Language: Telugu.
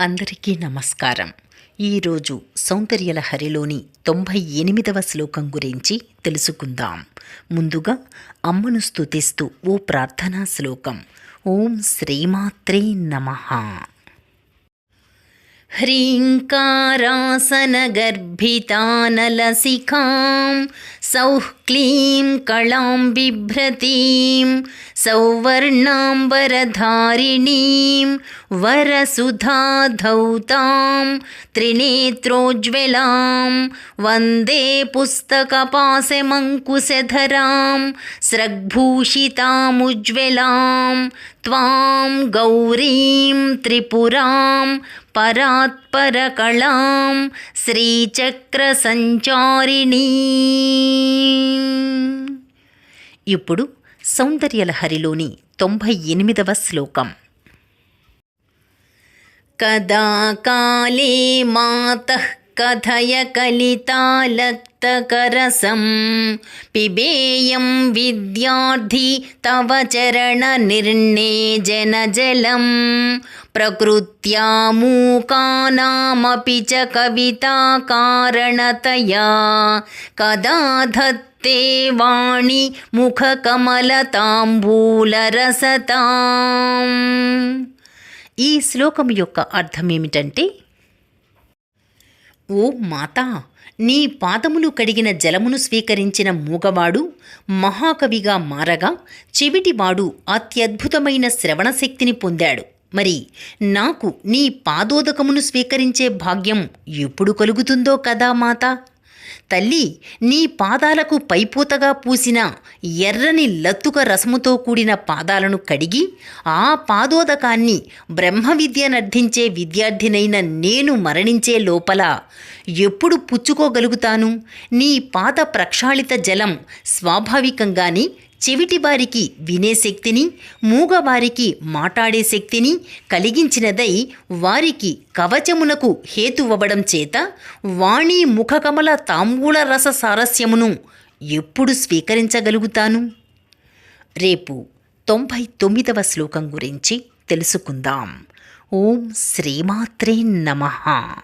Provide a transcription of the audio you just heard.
అందరికీ నమస్కారం. ఈరోజు సౌందర్యలహరిలోని తొంభై ఎనిమిదవ శ్లోకం గురించి తెలుసుకుందాం. ముందుగా అమ్మను స్తుతిస్తూ ఓ ప్రార్థనా శ్లోకం. ఓం శ్రీమాత్రే నమః. ह्रीङ्कारासनगर्भितानलसिखां सौः क्लीं कलां बिभ्रतीं सौवर्णाम्बरधारिणीं वरसुधाधौतां त्रिनेत्रोज्ज्वलां वन्दे पुस्तकपाशमङ्कुशधरां स्रग्भूषितामुज्ज्वलां त्वां गौरीं त्रिपुरां పరాత్పరకళాం శ్రీచక్రసంచారిణీ ఇప్పుడు సౌందర్యలహరిలోని తొంభై ఎనిమిదవ శ్లోకం కదా కాలే మాతః కథయ కలితాలక్తకరసం పిబేయం విద్యార్థి తవ చరణ నిర్ణేజనజలం ప్రకృత్యా మూకానామపి చ కవితాకారణతయా కదా ధత్తే వాణి ముఖకమలతాంబూలరసతాం ఈ శ్లోకం యొక్క అర్థం ఏమిటంటే ఓ మాతా నీ పాదములు కడిగిన జలమును స్వీకరించిన మూగవాడు మహాకవిగా మారగా చెవిటివాడు అత్యద్భుతమైన శ్రవణ శక్తిని పొందాడు. మరి నాకు నీ పాదోదకమును స్వీకరించే భాగ్యం ఎప్పుడు కలుగుతుందో కదా మాతా? తల్లి నీ పాదాలకు పైపూతగా పూసిన ఎర్రని లత్తుక రసముతో కూడిన పాదాలను కడిగి ఆ పాదోదకాన్ని బ్రహ్మ విద్యనర్థించే విద్యార్థినైన నేను మరణించే లోపల ఎప్పుడు పుచ్చుకోగలుగుతాను? నీ పాద ప్రక్షాళిత జలం స్వాభావికంగానే చెవిటివారికి వినే శక్తిని మూగవారికి మాట్లాడే శక్తిని కలిగించినదై వారికి కవచమునకు హేతువవ్వడం చేత వాణి ముఖకమల తాంబూల రస సారస్యమును ఎప్పుడు స్వీకరించగలుగుతాను? రేపు తొంభై తొమ్మిదవ శ్లోకం గురించి తెలుసుకుందాం. ఓం శ్రీమాత్రే నమః.